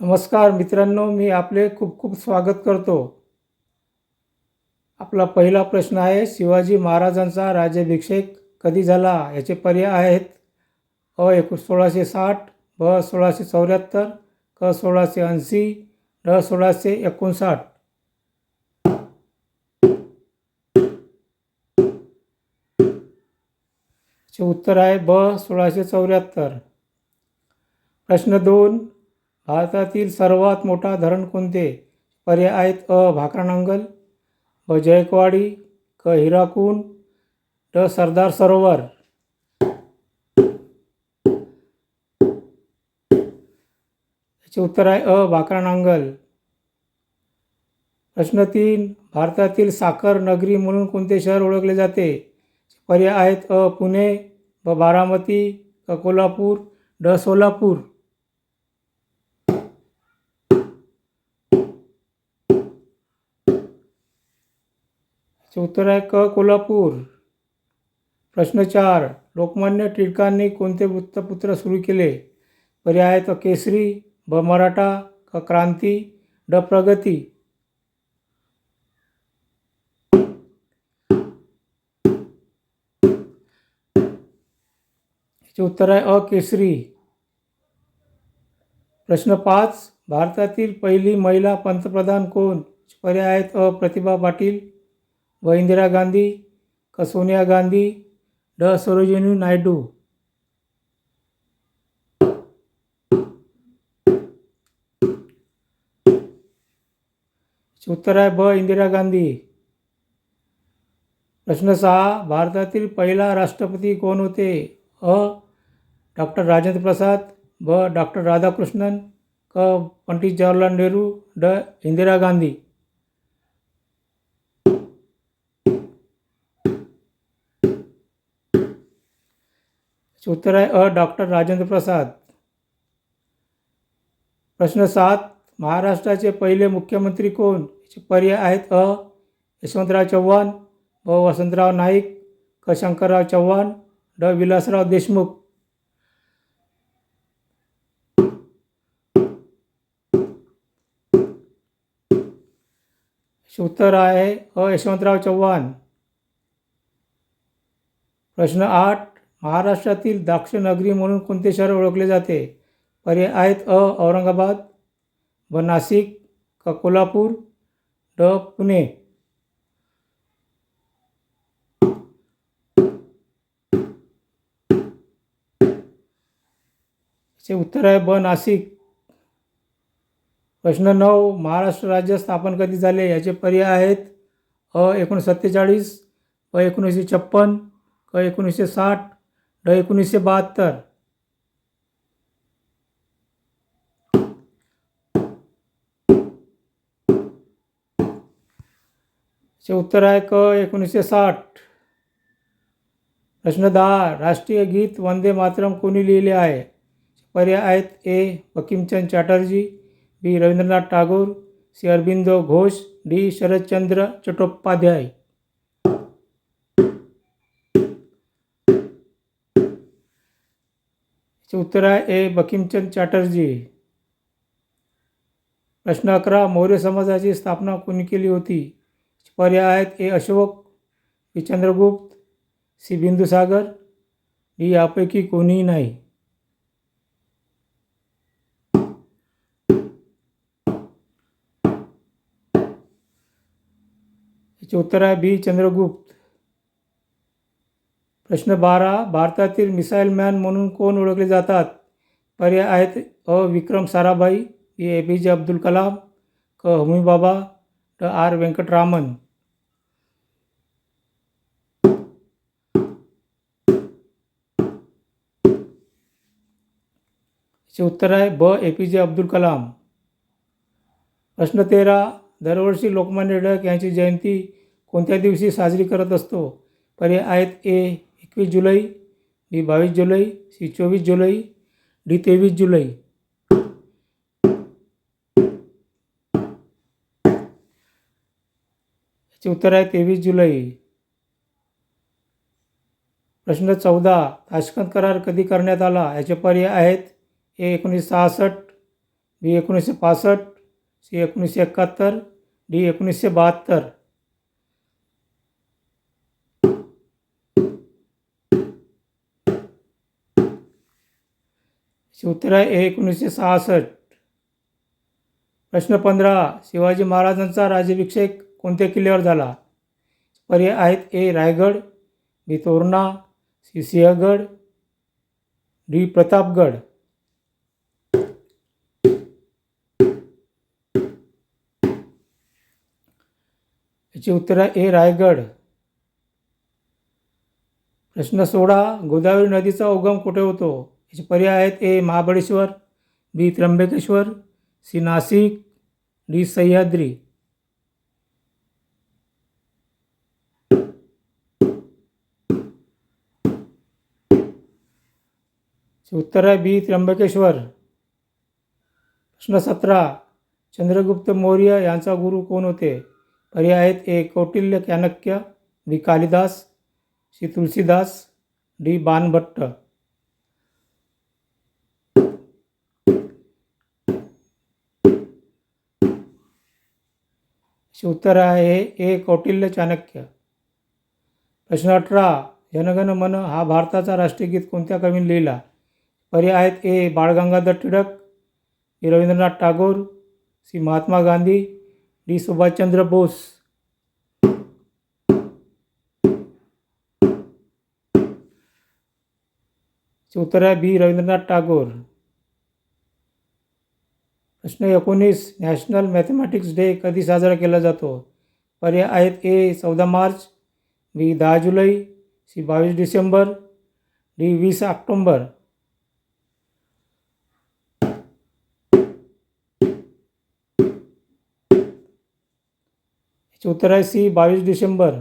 नमस्कार मित्रांनो मी आपले खूप खूप स्वागत करतो. आपला पहिला प्रश्न आहे शिवाजी महाराजांचा राज्याभिषेक कधी झाला? याचे पर्याय आहेत. अ एक सोळाशे साठ ब सोळाशे चौऱ्याहत्तर क सोळाशे ऐंशी ड सोळाशे एकोणसाठ. चे उत्तर आहे ब सोळाशे चौऱ्याहत्तर. प्रश्न दोन भारतातील सर्वात मोठा धरण कोणते? पर्याय आहेत अ भाकरानंगल ब जयकवाडी क हिराकून ड सरदार सरोवर. याचे उत्तर आहे अ भाकरानंगल. प्रश्न तीन भारतातील साखर नगरी म्हणून कोणते शहर ओळखले जाते? पर्याय आहेत अ पुणे ब बारामती क कोल्हापूर ड सोलापूर. याचे उत्तर आहे क. कोल्हापूर. प्रश्न चार. लोकमान्य टिळकांनी कोणते वृत्तपत्र सुरू केले? पर्याय आहेत केसरी ब मराठा क क्रांती ड प्रगती. याचे उत्तर आहे अ. केसरी. प्रश्न पाच. भारतातील पहिली महिला पंतप्रधान कोण? पर्याय आहेत अ. प्रतिभा पाटील व इंदिरा गांधी क सोनिया गांधी ड. सरोजिनी नायडू. उत्तर आहे ब. इंदिरा गांधी. प्रश्न सहा भारतातील पहिला राष्ट्रपती कोण होते? अ. डॉक्टर राजेंद्र प्रसाद ब. डॉक्टर राधाकृष्णन क. पंडित जवाहरलाल नेहरू ड. इंदिरा गांधी. याचे उत्तर आहे अ डॉक्टर राजेंद्र प्रसाद. प्रश्न सात महाराष्ट्राचे पहिले मुख्यमंत्री कोण? याचे पर्याय आहेत अ यशवंतराव चव्हाण ब वसंतराव नाईक क शंकरराव चव्हाण ड विलासराव देशमुख. उत्तर आहे अ यशवंतराव चव्हाण. प्रश्न आठ महाराष्ट्रातील द्राक्षनगरी म्हणून कोणते शहर ओळखले जाते? पर्याय आहेत अ औरंगाबाद ब नाशिक क कोल्हापूर ड पुणे. याचे उत्तर आहे ब नाशिक. प्रश्न नऊ महाराष्ट्र राज्य स्थापन कधी झाले? याचे पर्याय आहेत अ एकोणीसशे सत्तेचाळीस ब एकोणीसशे छप्पन क एकोणीसशे साठ ड एकोणीसशे बहात्तर. उत्तर आहे क एकोणीसशे साठ. प्रश्न दहा राष्ट्रीय गीत वंदे मातरम कोणी लिहिले आहे? पर्याय आहेत A Bankimchand Chatterjee B Rabindranath Tagore C Aurobindo Ghosh D Sharatchandra Chattopadhyay. याचे उत्तर आहे ए बकिमचंद चॅटर्जी. प्रश्न अकरा मौर्य समाजाची स्थापना कोणी केली होती? पर्याय आहेत A Ashok B Chandragupta C Bindusar. D यापैकी कोणीही नाही. याचे उत्तर आहे बी चंद्रगुप्त. प्रश्न बारा भारतातील मिसाईल मॅन म्हणून कोण ओळखले जातात? पर्याय आहेत अ. विक्रम साराभाई बी. ए. पी. जे. अब्दुल कलाम क. होमी बाबा ड. आर. व्यंकटरामन याचे उत्तर आहे ब. A. P. J. Abdul Kalam. प्रश्न तेरा दरवर्षी लोकमान्य टिळक यांची जयंती कोणत्या दिवशी साजरी करत असतो? पर्याय आहेत ए. एकवीस जुलै बी बावीस जुलै सी चोवीस जुलै डी तेवीस जुलै. याचे उत्तर आहे तेवीस जुलै. प्रश्न चौदा ताशकंद करार कधी करण्यात आला? याचे पर्याय आहेत. ए एकोणीसशे सहासष्ट बी एकोणीसशे पासष्ट सी एकोणीसशे एकाहत्तर डी एकोणीसशे बहात्तर. शिवतराय उत्तर आहे ए एकोणीसशे सहासष्ट. प्रश्न पंधरा शिवाजी महाराजांचा राज्याभिषेक कोणत्या किल्ल्यावर झाला? पर्याय आहेत A Raigad B Torna C Sinhagad D Pratapgad. याची उत्तर आहे ए रायगड. प्रश्न सोळा गोदावरी नदीचा उगम कुठे होतो? याचे पर्याय आहेत A. Mahabaleshwar B. Trimbakeshwar C. Nashik D. Sahyadri. उत्तर आहे बी. त्र्यंबकेश्वर. प्रश्न सतरा. चंद्रगुप्त मौर्य यांचा गुरु कोण होते? पर्याय आहेत A. Kautilya Chanakya B. Kalidas C. Tulsidas D. Banabhatta. याचे उत्तर आहे ए कौटिल्य चाणक्य. प्रश्न अठरा जनगण मन हा भारताचा राष्ट्रगीत कोणत्या कवीने लिहिला? पर्याय आहेत A Bal Gangadhar Tilak B Rabindranath Tagore C Mahatma Gandhi D Subhashchandra Bose. याचे उत्तर आहे बी रवींद्रनाथ टागोर. प्रश्न एकोणीस नॅशनल मॅथमॅटिक्स डे कधी साजरा केला जातो? पर्याय आहेत ए चौदा मार्च बी दहा जुलै सी बावीस डिसेंबर डी वीस ऑक्टोंबर. याचे उत्तर आहे सी बावीस डिसेंबर.